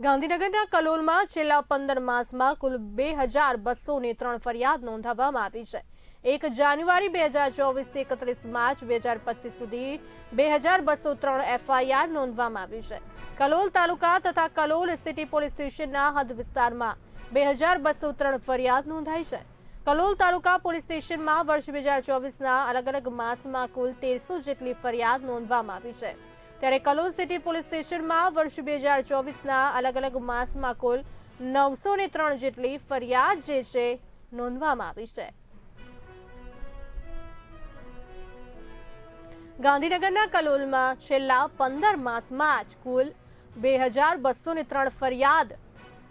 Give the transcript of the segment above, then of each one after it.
ગાંધીનગરના કલોલમાં છેલ્લા પંદર માસમાં કુલ બે હજાર બસો ને ત્રણ ફરિયાદ નોંધાવવામાં આવી છે. એક જાન્યુઆરી બે હજાર ચોવીસથી એકત્રીસ માર્ચ બે હજાર પચીસ સુધી બે હજાર બસો ત્રણ એફઆઈઆર નોંધવામાં આવી છે. કલોલ તાલુકા તથા કલોલ સિટી પોલીસ સ્ટેશનના હદ વિસ્તારમાં બે હજાર બસો ત્રણ ફરિયાદ નોંધાઈ છે. કલોલ તાલુકા પોલીસ સ્ટેશનમાં વર્ષ બે હજાર ચોવીસના અલગ અલગ માસમાં કુલ તેરસો જેટલી ફરિયાદ નોંધવામાં આવી છે. ત્યારે કલોલ સિટી પોલીસ સ્ટેશનમાં વર્ષ બે હજાર ચોવીસના અલગ અલગ માસમાં કુલ નવસો ને ત્રણ જેટલી ફરિયાદ જે છે નોંધવામાં આવી છે. ગાંધીનગરના કલોલમાં છેલ્લા પંદર માસમાં જ કુલ બે હજાર બસો ને ત્રણ ફરિયાદ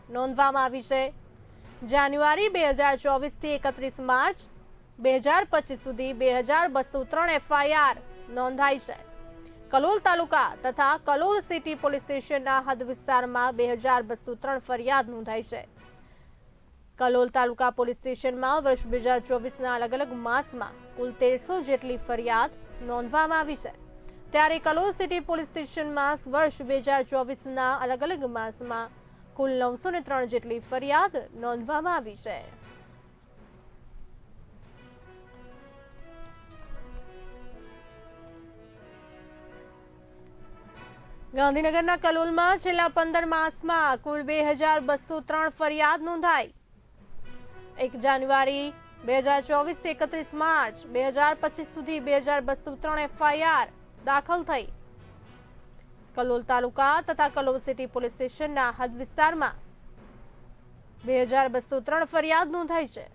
નોંધવામાં આવી છે. જાન્યુઆરી બે હજાર ચોવીસથી એકત્રીસ માર્ચ બે હજાર પચીસ સુધી બે હજાર બસો ત્રણ એફઆઈઆર નોંધાઈ છે. કલોલ તાલુકા તથા કલોલ સિટી પોલીસ સ્ટેશનના હદ વિસ્તારમાં બે હજાર બસો ત્રણ ફરિયાદ નોંધાઈ છે. કલોલ તાલુકા પોલીસ સ્ટેશનમાં વર્ષ બે હજાર ચોવીસના અલગ અલગ માસમાં કુલ તેરસો જેટલી ફરિયાદ નોંધવામાં આવી છે. ત્યારે કલોલ સિટી પોલીસ સ્ટેશનમાં વર્ષ બે હજાર ચોવીસના અલગ અલગ માસમાં કુલ નવસો ને ત્રણ જેટલી ફરિયાદ નોંધવામાં આવી છે. ગાંધીનગરના કલોલમાં છેલ્લા પંદર માસમાં કુલ બે હજાર બસો ત્રણ ફરિયાદ નોંધાઈ. એક જાન્યુઆરી બે હજાર ચોવીસ એકત્રીસ માર્ચ બે હજાર પચીસ સુધી બે હજાર બસો ત્રણ એફઆઈઆર દાખલ થઈ. કલોલ તાલુકા તથા કલોલ સિટી પોલીસ સ્ટેશનના હદ વિસ્તારમાં બે હજાર બસો ત્રણ ફરિયાદ નોંધાઈ છે.